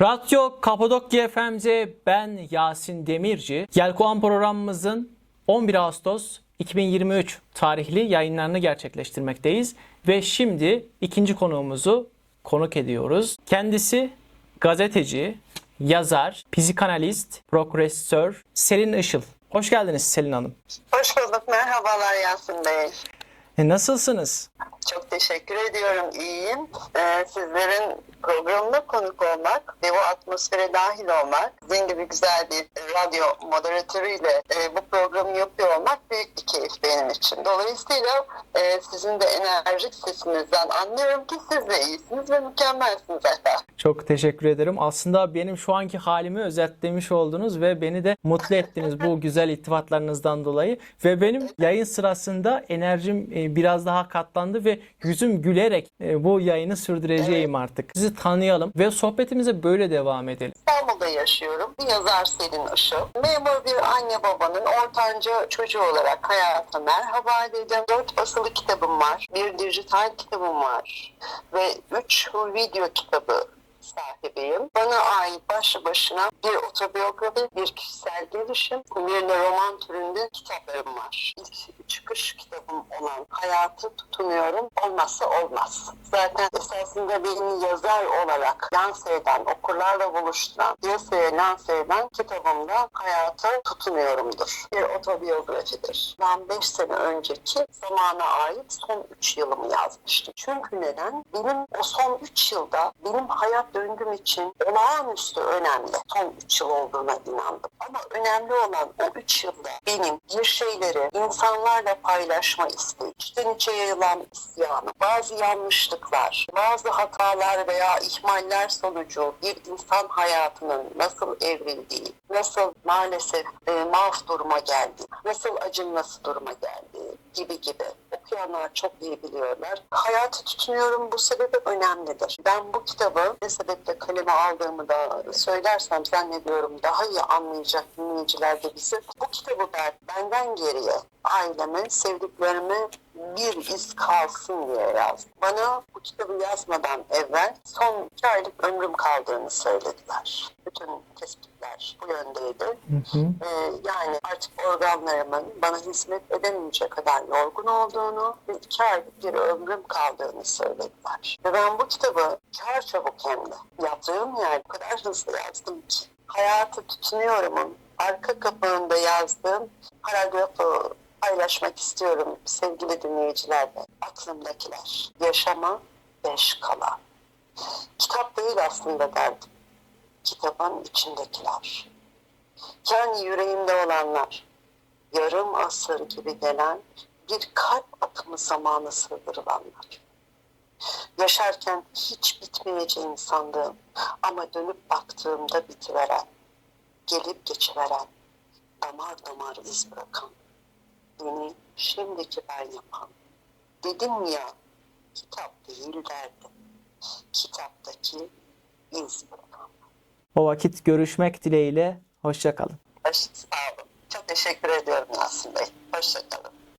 Radyo Kapadokya FM'de ben Yasin Demirci. Yelkoğan programımızın 11 Ağustos 2023 tarihli yayınlarını gerçekleştirmekteyiz. Ve şimdi ikinci konuğumuzu konuk ediyoruz. Kendisi gazeteci, yazar, psikanalist, progresör Selin Işıl. Hoş geldiniz Selin Hanım. Hoş bulduk. Merhabalar Yasin Bey. E, nasılsınız? Çok teşekkür ediyorum. İyiyim. Ee, sizlerin programına konuk olmak ve bu atmosfere dahil olmak, sizin gibi güzel bir radyo moderatörüyle e, bu programı yapıyor olmak büyük bir keyif benim için. Dolayısıyla e, sizin de enerjik sesinizden anlıyorum ki siz de iyisiniz ve mükemmelsiniz efendim. Çok teşekkür ederim. Aslında benim şu anki halimi özetlemiş oldunuz ve beni de mutlu ettiniz bu güzel iltifatlarınızdan dolayı. Ve benim yayın sırasında enerjim e, biraz daha katlandı ve yüzüm gülerek e, bu yayını sürdüreceğim artık. Sizi tanıyalım ve sohbetimize böyle devam edelim. İstanbul'da yaşıyorum. Yazar Selin Işıl. Memur bir anne babanın ortanca çocuğu olarak hayata merhaba dedim. Dört basılı kitabım var. Bir dijital kitabım var. Ve üç video kitabı sahibiyim. Bana ait başlı başına bir otobiyografi, bir kişisel gelişim, bir de roman türünde kitaplarım var. İlk çıkış kitabım olan Hayatı Tutunuyorum olmazsa olmaz. Zaten esasında beni yazar olarak lanse okurlarla buluşturan, piyasaya lanse kitabımda Hayata Tutunuyorumdur. Bir otobiyografidir. Ben 5 sene önceki zamana ait son 3 yılımı yazmıştım. Çünkü neden? Benim o son 3 yılda benim hayat döngüm için olağanüstü önemli son 3 yıl olduğuna inandım. Ama önemli olan o 3 yılda benim bir şeyleri insanlarla paylaşma isteği, içten içe yayılan isyanı, bazı yanlışlıklar, bazı hatalar veya ihmaller sonucu bir insan hayatının nasıl evrildiği, nasıl maalesef e, maaf duruma geldiği, nasıl acınması duruma geldiği gibi gibi okuyanlar çok iyi biliyorlar. Hayatı tutunuyorum bu sebebi önemlidir. Ben bu kitabı ne sebeple kaleme aldığımı da söylersem zannediyorum daha iyi anlayacak dinleyiciler de bizi. Bu kitabı ben benden geriye aileme, sevdiklerime bir iz kalsın diye yazdım. Bana bu kitabı yazmadan evvel son iki aylık ömrüm kaldığını söylediler. Bütün tespitler bu yöndeydi. Hı hı. Ee, yani artık organlarımın bana hizmet edemeyecek kadar yorgun olduğunu ve iki aylık bir ömrüm kaldığını söylediler. Ve ben bu kitabı kar çabuk hem de yaptığım yer o kadar hızlı yazdım ki hayatı tutunuyorum'un arka kapağında yazdığım paragrafı paylaşmak istiyorum sevgili dinleyicilerle. Aklımdakiler. Yaşama beş kala. Kitap değil aslında derdim. Kitabın içindekiler. Yani yüreğimde olanlar. Yarım asır gibi gelen bir kalp akımı zamanı sığdırılanlar. Yaşarken hiç bitmeyeceğini sandığım ama dönüp baktığımda bitiveren, gelip geçiveren, damar damar iz bırakan, beni şimdiki ben yapan. Dedim ya, kitap değil derdim. Kitaptaki iz bırakan. O vakit görüşmek dileğiyle. Hoşçakalın. Baş, sağ olun. Çok teşekkür ediyorum Yasin Bey. Hoşçakalın.